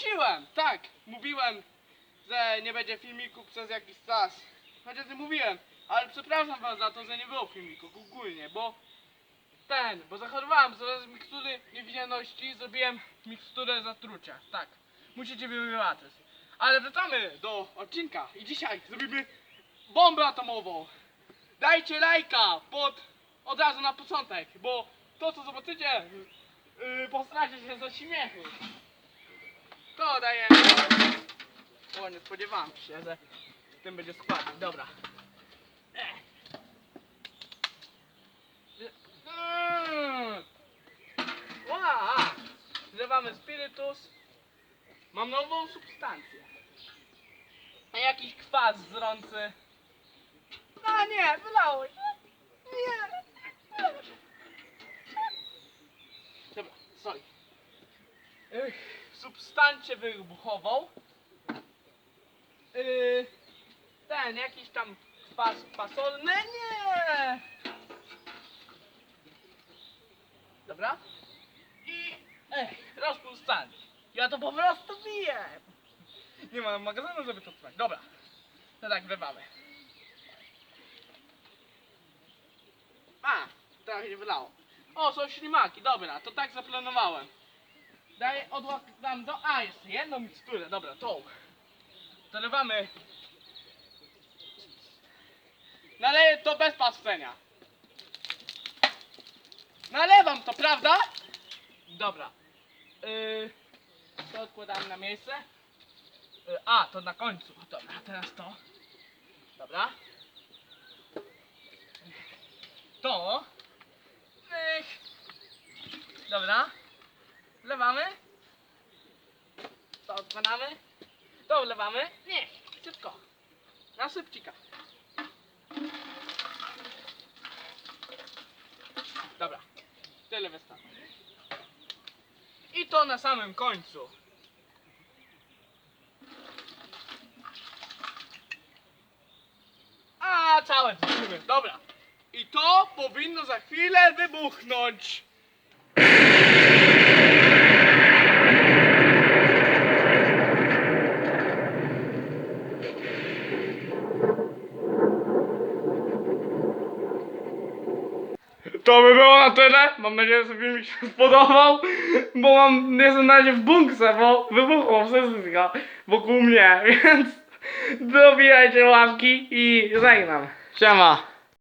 wróciłem! Tak, mówiłem, że nie będzie filmiku przez jakiś czas. Chociaż nie mówiłem, ale przepraszam was za to, że nie było filmiku ogólnie, bo ten, bo zachorowałem z mikstury niewidzialności, zrobiłem miksturę zatrucia. Tak, musicie wybaczyć. Ale wracamy do odcinka i dzisiaj zrobimy bombę atomową. Dajcie lajka pod od razu na początek, bo to co zobaczycie yy, się ze śmiechu. To daje. O, nie spodziewałem się, że w tym będzie składnik. Dobra. Ech. Mm. Zlewamy spirytus. Mam nową substancję. A jakiś kwas zrący. A nie, wylało się. Nie. Dobra, sorry. Substancję wybuchową. Yy, ten, jakiś tam kwas fasolny. Nie! Dobra? I ech, rozpuszczanie. Ja to po prostu wiem. Nie mam magazynu, żeby to trzymać. Dobra. To tak wywamy. A, trochę się wylało. O, są ślimaki, dobra, to tak zaplanowałem. Daję, odłapam do... A, jeszcze jedną miksturę, dobra, tą. Dolewamy... Naleję to bez patrzenia. Nalewam to, prawda? Dobra. Yy, to odkładamy na miejsce. Yy, a, to na końcu. Dobra, teraz to. Dobra. To. Dobra. Wlewamy. To odkładamy. To wlewamy. Nie, szybko. Na szybcika. Dobra. Tyle wystarczy. I to na samym końcu. A, całe wrzucimy. Dobra. I to powinno za chwilę wybuchnąć. To by było na tyle. Mam nadzieję, że filmik się spodobał. Bo mam, jestem na w bunkrze, bo wybuchło wszystko wokół mnie, więc dobijajcie łapki i żegnam. Siema.